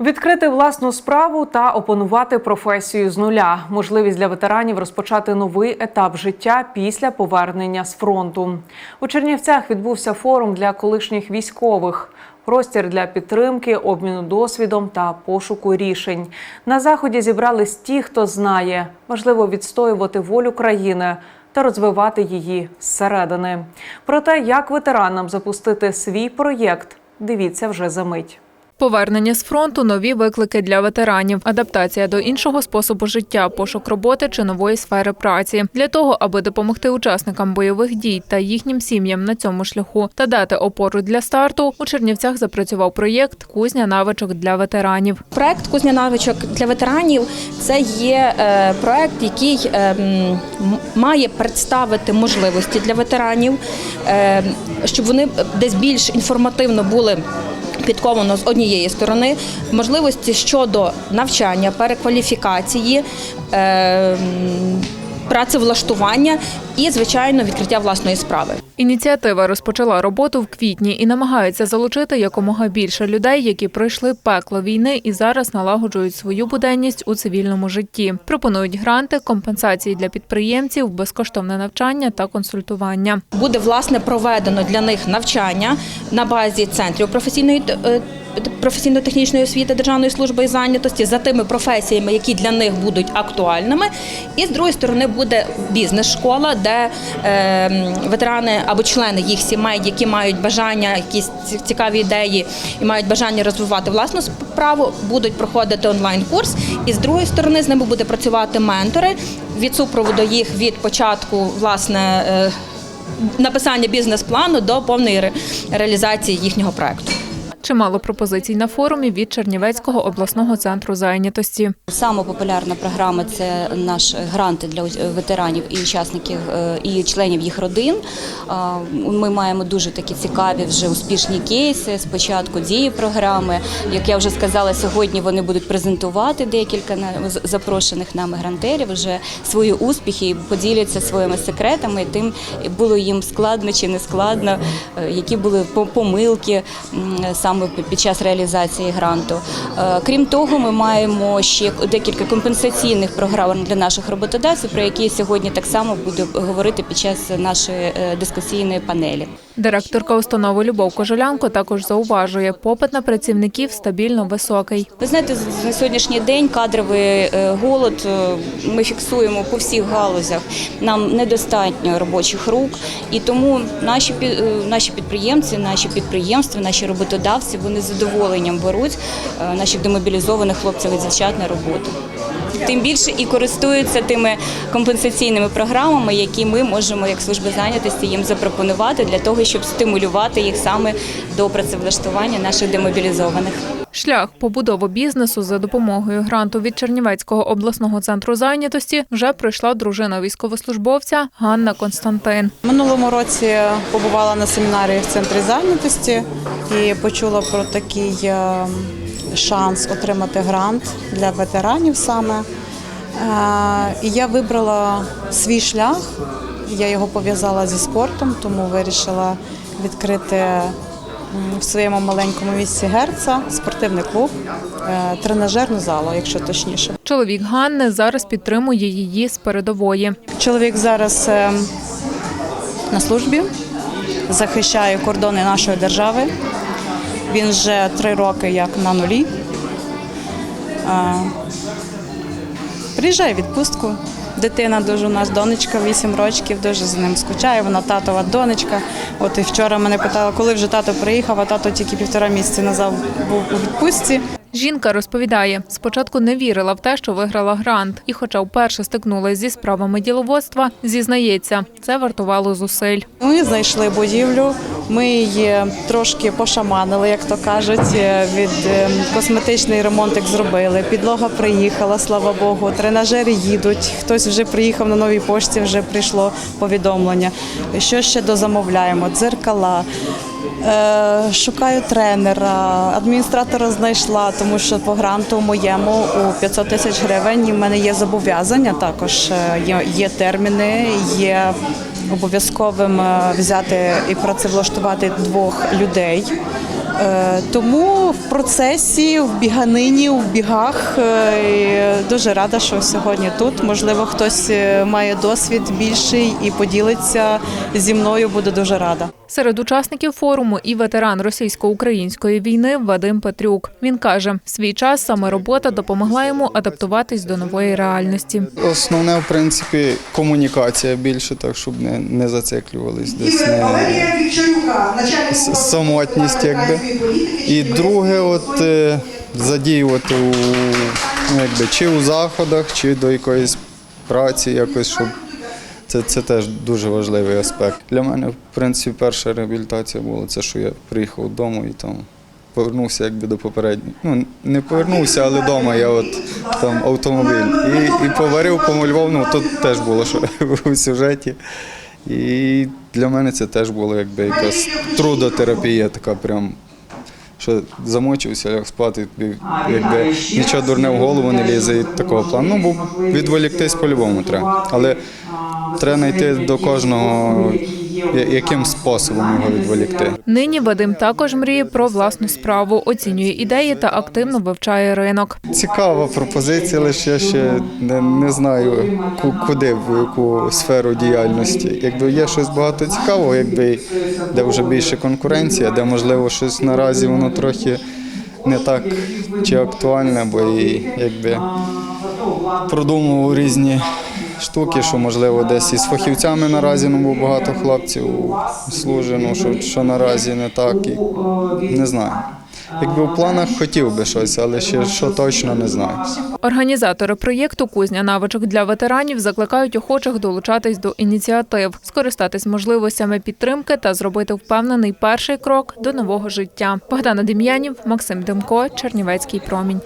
Відкрити власну справу та опанувати професію з нуля. Можливість для ветеранів розпочати новий етап життя після повернення з фронту. У Чернівцях відбувся форум для колишніх військових. Простір для підтримки, обміну досвідом та пошуку рішень. На заході зібрались ті, хто знає, важливо відстоювати волю країни та розвивати її зсередини. Про те, як ветеранам запустити свій проєкт, дивіться вже за мить. Повернення з фронту, нові виклики для ветеранів, адаптація до іншого способу життя, пошук роботи чи нової сфери праці для того, аби допомогти учасникам бойових дій та їхнім сім'ям на цьому шляху та дати опору для старту. У Чернівцях запрацював проєкт Кузня навичок для ветеранів. Проект Кузня навичок для ветеранів це є е, проект, який е, має представити можливості для ветеранів, е, щоб вони десь більш інформативно були. Підковано з однієї сторони можливості щодо навчання, перекваліфікації, е, працевлаштування і, звичайно, відкриття власної справи. Ініціатива розпочала роботу в квітні і намагається залучити якомога більше людей, які пройшли пекло війни і зараз налагоджують свою буденність у цивільному житті. Пропонують гранти, компенсації для підприємців, безкоштовне навчання та консультування. буде власне проведено для них навчання на базі центрів професійної е, професійно-технічної освіти Державної служби і зайнятості за тими професіями, які для них будуть актуальними. І з другої сторони буде бізнес-школа, де е, ветерани або члени їх сімей, які мають бажання, якісь цікаві ідеї і мають бажання розвивати власну справу, будуть проходити онлайн-курс. І з другої сторони з ними буде працювати ментори від супроводу їх від початку власне. е, написання бізнес-плану до повної ре- реалізації їхнього проекту. Чимало пропозицій на форумі від Чернівецького обласного центру зайнятості. Саме популярна програма це наш гранти для ветеранів і учасників е, і членів їх родин. Ми маємо дуже такі цікаві вже успішні кейси. Спочатку дії програми. Як я вже сказала, сьогодні вони будуть презентувати декілька запрошених нами грантерів вже свої успіхи і поділяться своїми секретами. Тим було їм складно чи не складно, е, які були по- помилки м, саме під час реалізації гранту. Е, Крім того, ми маємо ще декілька компенсаційних програм для наших роботодавців, про які сьогодні так само буду говорити під час нашої е, дискусійної панелі. Директорка установи Любов Кожелянко також зауважує, попит на працівників стабільно високий. Ви знаєте, на сьогоднішній день кадровий е, голод е, ми фіксуємо по всіх галузях. Нам недостатньо робочих рук, і тому наші е, наші підприємці, наші підприємства, наші роботодавці вони задоволенням беруть наших демобілізованих хлопців і дівчат на роботу. Тим більше і користуються тими компенсаційними програмами, які ми можемо як служба зайнятості їм запропонувати для того, щоб стимулювати їх саме до працевлаштування наших демобілізованих. Шлях побудови бізнесу за допомогою гранту від Чернівецького обласного центру зайнятості вже пройшла дружина військовослужбовця Ганна Константин. Минулому році побувала на семінарі в центрі зайнятості і почула про такий е, шанс отримати грант для ветеранів саме. Е, І я вибрала свій шлях, я його пов'язала зі спортом, тому вирішила відкрити в своєму маленькому місці Герца спортивний клуб, е, тренажерну залу, якщо точніше. Чоловік Ганни зараз підтримує її з передової. Чоловік зараз е, на службі, захищає кордони нашої держави. Він вже три роки як на нулі. Приїжджає в відпустку. Дитина дуже у нас донечка, 8 років, дуже за ним скучає. Вона татова донечка. От і вчора мене питала, коли вже тато приїхав, а тато тільки півтора місяці назад був у відпустці. Жінка розповідає, спочатку не вірила в те, що виграла грант, і, хоча вперше стикнулася зі справами діловодства, зізнається, це вартувало зусиль. Ми знайшли будівлю, ми її трошки пошаманили, як то кажуть. е, Від е, косметичний ремонтик зробили. Підлога приїхала, слава Богу. Тренажери їдуть. Хтось вже приїхав на новій пошті, вже прийшло повідомлення. Що ще дозамовляємо? Дзеркала. Е, Шукаю тренера, адміністратора знайшла, тому що по гранту моєму у 500 тисяч гривень в мене є зобов'язання. Також е, є, є терміни, є обов'язковим е, взяти і працевлаштувати двох людей. Е, Тому в процесі, в біганині, в бігах е, дуже рада, що сьогодні тут. Можливо, хтось е, має досвід більший і поділиться зі мною. Буду дуже рада. Серед учасників форуму і ветеран російсько-української війни Вадим Петрюк. Він каже, в свій час саме робота допомогла йому адаптуватись до нової реальності. Основне, в принципі, комунікація більше, так щоб не, не зациклювались десь не самотність, якби. І друге, от е, задіювати у ну, якби, чи у заходах, чи до якоїсь праці, якось, щоб це, це теж дуже важливий аспект. Для мене, в принципі, перша реабілітація була це, що я приїхав додому і там. Повернувся якби до попередньої. Ну не повернувся, але вдома я от там автомобіль. І, і поварив, помалював. Ну тут теж було що у сюжеті. І для мене це теж було якби якась трудотерапія, така прям. Що замочився, ляг спати, якби нічого дурне в голову не лізе і такого плану. Ну, бо відволіктись по-любому треба. Але треба знайти до кожного, яким способом його відволікти. Нині Вадим також мріє про власну справу, оцінює ідеї та активно вивчає ринок. Цікава пропозиція, лише я ще не, не знаю, ку- куди, в яку сферу діяльності. Якби є щось багато цікавого, якби де вже більше конкуренція, де можливо щось наразі воно трохи не так чи актуальне, бо і якби продумував різні штуки, що можливо десь із фахівцями наразі ну, багато хлопців служить, ну, що, що наразі не так. І, не знаю. Якби в планах хотів би щось, але ще що точно не знаю. Організатори проєкту Кузня навичок для ветеранів закликають охочих долучатись до ініціатив, скористатись можливостями підтримки та зробити впевнений перший крок до нового життя. Богдана Дем'янів, Максим Демко, Чернівецький промінь.